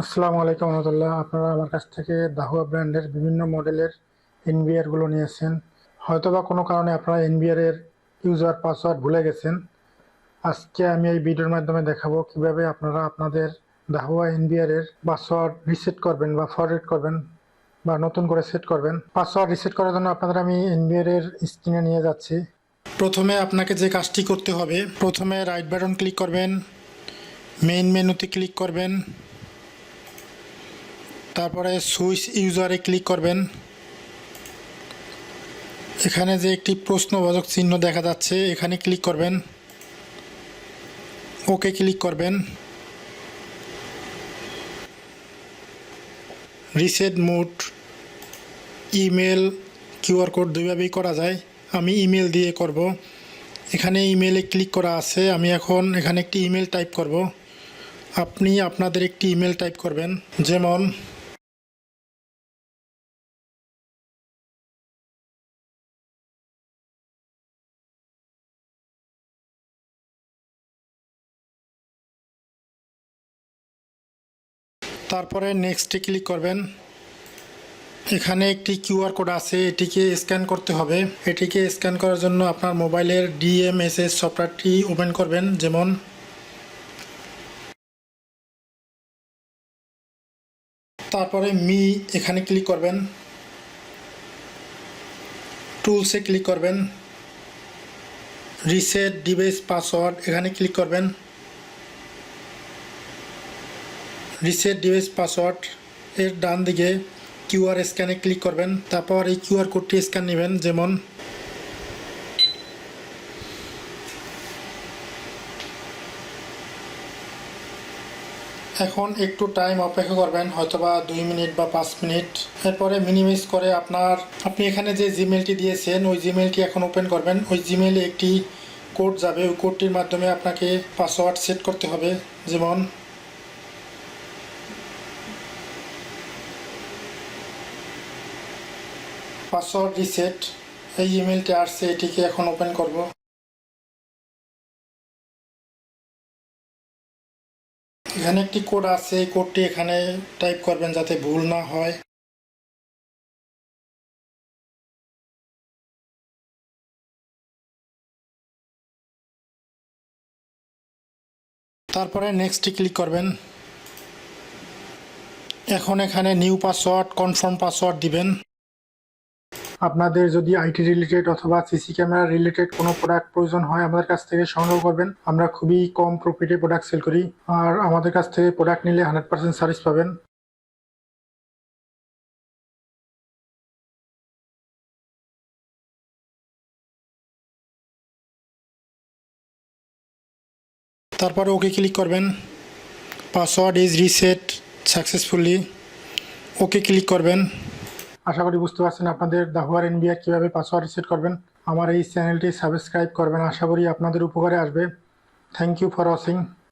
আসসালামু আলাইকুম রহমতুল্লাহ। আপনারা আমার কাছ থেকে দাহুয়া ব্র্যান্ডের বিভিন্ন মডেলের এনবিআরগুলো নিয়েছেন। হয়তোবা কোনো কারণে আপনারা এনবিআর এর ইউজার পাসওয়ার্ড ভুলে গেছেন। আজকে আমি এই ভিডিওর মাধ্যমে দেখাবো কীভাবে আপনারা আপনাদের দাহুয়া এনবিআর এর পাসওয়ার্ড রিসেট করবেন বা ফরওয়ার্ড করবেন বা নতুন করে সেট করবেন। পাসওয়ার্ড রিসেট করার জন্য আপনাদের আমি এনবিআর এর স্ক্রিনে নিয়ে যাচ্ছি। প্রথমে আপনাকে যে কাজটি করতে হবে, প্রথমে রাইট বাটন ক্লিক করবেন মেইন মেনুতে ক্লিক করবেন। তারপরে সুইচ ইউজারে ক্লিক করবেন। এখানে যে একটি প্রশ্নবাচক চিহ্ন দেখা যাচ্ছে, এখানে ক্লিক করবেন। ওকে ক্লিক করবেন। Reset mode, email, QR code দুইভাবেই করা যায়। আমি ইমেল দিয়ে করব। এখানে ইমেলে ক্লিক করা আছে। আমি এখন এখানে একটি ইমেল টাইপ করব। আপনি আপনাদের একটি ইমেল টাইপ করবেন। যেমন তারপরে নেক্সটে ক্লিক করবেন। এখানে একটি কিউআর কোড আছে, এটিকে স্ক্যান করতে হবে। এটিকে স্ক্যান করার জন্য আপনার মোবাইলের ডিএমএসএস সফটওয়্যারটি ওপেন করবেন, যেমন তারপরে মি এখানে ক্লিক করবেন। টুলসে ক্লিক করবেন। রিসেট ডিভাইস পাসওয়ার্ড এখানে ক্লিক করবেন। রিসেট ডিভাইস পাসওয়ার্ড এর ডান দিকে কিউআর স্ক্যানে ক্লিক করবেন। তারপর এই কিউআর কোডটি স্ক্যান নেবেন, যেমন এখন একটু টাইম অপেক্ষা করবেন, হয়তোবা দুই মিনিট বা পাঁচ মিনিট। এরপরে মিনিমাইজ করে আপনার, আপনি এখানে যে জিমেলটি দিয়েছেন, ওই জিমেলটি এখন ওপেন করবেন। ওই জিমেলে একটি কোড যাবে, ওই কোডটির মাধ্যমে আপনাকে পাসওয়ার্ড সেট করতে হবে, যেমন পাসওয়ার্ড রিসেট। এই ইমেলটি আসছে এটিকে এখন ওপেন করব। এখানে একটি কোড আছে, এই কোডটি এখানে টাইপ করবেন যাতে ভুল না হয়। তারপরে নেক্সটে ক্লিক করবেন। এখন এখানে নিউ পাসওয়ার্ড কনফার্ম পাসওয়ার্ড দিবেন। আপনাদের যদি আইটি রিলেটেড অথবা সিসি ক্যামেরা রিলেটেড কোনো প্রোডাক্ট প্রয়োজন হয় আমাদের কাছ থেকে সংগ্রহ করবেন। আমরা খুবই কম প্রফিটে প্রোডাক্ট সেল করি। আর আমাদের কাছ থেকে প্রোডাক্ট নিলে হান্ড্রেড পার্সেন্ট সার্ভিস পাবেন। তারপরে ওকে ক্লিক করবেন। Password is reset successfully okay click করবেন। আশা করি বুঝতে পারছেন আপনাদের দাহুয়ার এনবিআর কীভাবে পাসওয়ার্ড রিসেট করবেন। আমার এই চ্যানেলটি সাবস্ক্রাইব করবেন। আশা করি আপনাদের উপকারে আসবে। Thank you for watching